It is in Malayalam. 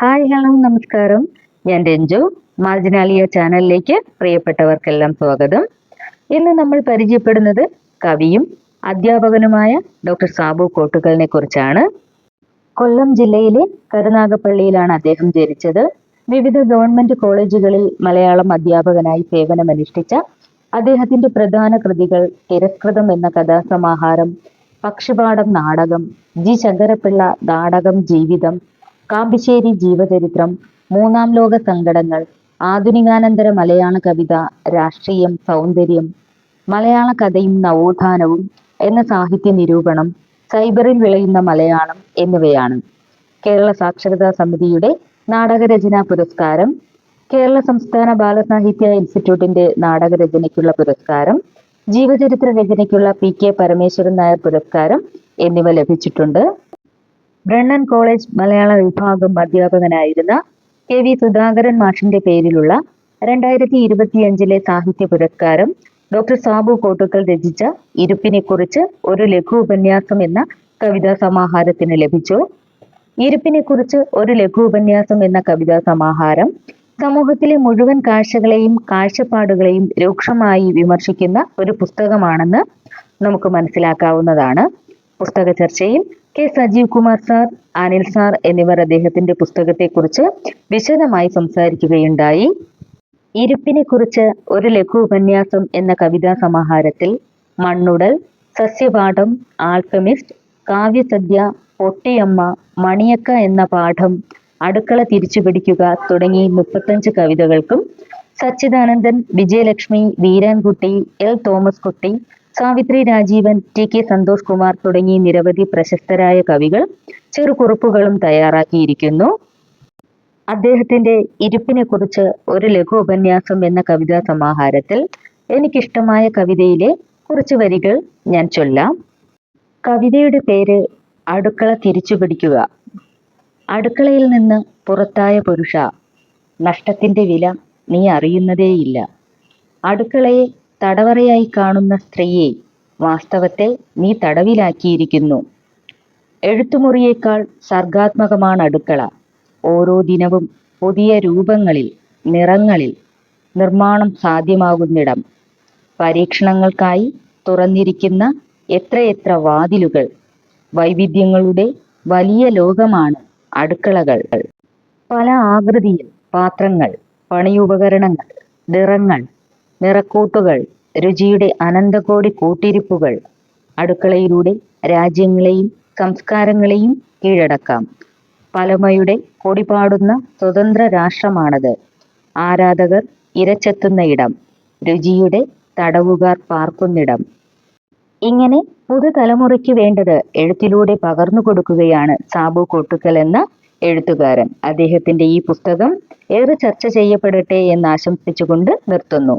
ഹായ് ഹലോ നമസ്കാരം. ഞാൻ രഞ്ജു. മാർജിനാലിയ ചാനലിലേക്ക് പ്രിയപ്പെട്ടവർക്കെല്ലാം സ്വാഗതം. ഇന്ന് നമ്മൾ പരിചയപ്പെടുന്നത് കവിയും അധ്യാപകനുമായ ഡോക്ടർ സാബു കോട്ടുകലിനെ കുറിച്ചാണ്. കൊല്ലം ജില്ലയിലെ കരുനാഗപ്പള്ളിയിലാണ് അദ്ദേഹം ജനിച്ചത്. വിവിധ ഗവൺമെന്റ് കോളേജുകളിൽ മലയാളം അധ്യാപകനായി സേവനമനുഷ്ഠിച്ച അദ്ദേഹത്തിന്റെ പ്രധാന കൃതികൾ തിരസ്കൃതം എന്ന കഥാസമാഹാരം പക്ഷിപാഠം നാടകം ജി. ശങ്കരപ്പിള്ള നാടകം ജീവിതം കാമ്പിശ്ശേരി ജീവചരിത്രം മൂന്നാം ലോക സങ്കടങ്ങൾ ആധുനികാനന്തര മലയാള കവിത രാഷ്ട്രീയം സൗന്ദര്യം മലയാള കഥയും നവോത്ഥാനവും എന്ന സാഹിത്യ നിരൂപണം സൈബറിൽ വിളയുന്ന മലയാളം എന്നിവയാണ്. കേരള സാക്ഷരതാ സമിതിയുടെ നാടകരചനാ പുരസ്കാരം കേരള സംസ്ഥാന ബാലസാഹിത്യ ഇൻസ്റ്റിറ്റ്യൂട്ടിന്റെ നാടകരചനയ്ക്കുള്ള പുരസ്കാരം ജീവചരിത്ര രചനയ്ക്കുള്ള പി കെ പരമേശ്വരൻ നായർ പുരസ്കാരം എന്നിവ ലഭിച്ചിട്ടുണ്ട്. ബ്രണ്ണൻ കോളേജ് മലയാള വിഭാഗം അധ്യാപകനായിരുന്ന കെ വി സുധാകരൻ മാഷിന്റെ പേരിലുള്ള രണ്ടായിരത്തി ഇരുപത്തിയഞ്ചിലെ സാഹിത്യ പുരസ്കാരം ഡോക്ടർ സാബു കോട്ടുക്കൽ രചിച്ച ഇരുപ്പിനെക്കുറിച്ച് ഒരു ലഘു ഉപന്യാസം എന്ന കവിതാ സമാഹാരത്തിന് ലഭിച്ചു. ഇരുപ്പിനെക്കുറിച്ച് ഒരു ലഘു ഉപന്യാസം എന്ന കവിതാ സമാഹാരം സമൂഹത്തിലെ മുഴുവൻ കാഴ്ചകളെയും കാഴ്ചപ്പാടുകളെയും രൂക്ഷമായി വിമർശിക്കുന്ന ഒരു പുസ്തകമാണെന്ന് നമുക്ക് മനസ്സിലാക്കാവുന്നതാണ്. പുസ്തക ചർച്ചയിൽ K Sajeev Kumar sir Anil sir എന്നിവർ അദ്ദേഹത്തിന്റെ പുസ്തകത്തെക്കുറിച്ച് വിശദമായി സംസാരിക്കുകയുണ്ടായി. ഇരുപ്പിനെ കുറിച്ച് ഒരു ലഘു ഉപന്യാസം എന്ന കവിതാ സമാഹാരത്തിൽ മണ്ണുടൽ സസ്യപാഠം ആൽക്കമിസ്റ്റ് കാവ്യസദ്യ പൊട്ടിയമ്മ മണിയക്ക എന്ന പാഠം അടുക്കള തിരിച്ചുപിടിക്കുക തുടങ്ങി മുപ്പത്തഞ്ച് കവിതകൾക്കും Sachidanandan Vijayalakshmi Veerankutty L Thomas Kutty Savithri Rajeevan T K Santhosh Kumar തുടങ്ങി നിരവധി പ്രശസ്തരായ കവികൾ ചെറുകുറിപ്പുകളും തയ്യാറാക്കിയിരിക്കുന്നു. അദ്ദേഹത്തിന്റെ ഇരുപ്പിനെ കുറിച്ച് ഒരു ലഘു ഉപന്യാസം എന്ന കവിതാ സമാഹാരത്തിൽ എനിക്കിഷ്ടമായ കവിതയിലെ കുറച്ച് വരികൾ ഞാൻ ചൊല്ലാം. കവിതയുടെ പേര് അടുക്കള തിരിച്ചു പിടിക്കുക. അടുക്കളയിൽ നിന്ന് പുറത്തായ പുരുഷ നഷ്ടത്തിന്റെ വില നീ അറിയുന്നതേയില്ല. അടുക്കളയെ തടവറയായി കാണുന്ന സ്ത്രീയെ വാസ്തവത്തെ നീ തടവിലാക്കിയിരിക്കുന്നു. എഴുത്തുമുറിയേക്കാൾ സർഗാത്മകമാണ് അടുക്കള. ഓരോ ദിനവും പുതിയ രൂപങ്ങളിൽ നിറങ്ങളിൽ നിർമ്മാണം സാധ്യമാകുന്നിടം. പരീക്ഷണങ്ങൾക്കായി തുറന്നിരിക്കുന്ന എത്രയെത്ര വാതിലുകൾ വൈവിധ്യങ്ങളുടെ വലിയ ലോകമാണ് അടുക്കളകൾ. പല ആകൃതിയിൽ പാത്രങ്ങൾ പണിയുപകരണങ്ങൾ നിറങ്ങൾ നിറക്കൂട്ടുകൾ രുചിയുടെ അനന്തകോടി കൂട്ടിരിപ്പുകൾ അടുക്കളയിലൂടെ രാജ്യങ്ങളെയും സംസ്കാരങ്ങളെയും കീഴടക്കാം. പലമയുടെ കൊടിപാടുന്ന സ്വതന്ത്ര രാഷ്ട്രമാണത്. ആരാധകർ ഇരച്ചെത്തുന്ന ഇടം രുചിയുടെ തടവുകാർ പാർക്കുന്നിടം. ഇങ്ങനെ പുതുതലമുറയ്ക്ക് വേണ്ടത് എഴുത്തിലൂടെ പകർന്നു കൊടുക്കുകയാണ് സാബു കൊട്ടുക്കൽ എന്ന എഴുത്തുകാരൻ. അദ്ദേഹത്തിന്റെ ഈ പുസ്തകം ഏറെ ചർച്ച ചെയ്യപ്പെടട്ടെ എന്ന് ആശംസിച്ചുകൊണ്ട് നിർത്തുന്നു.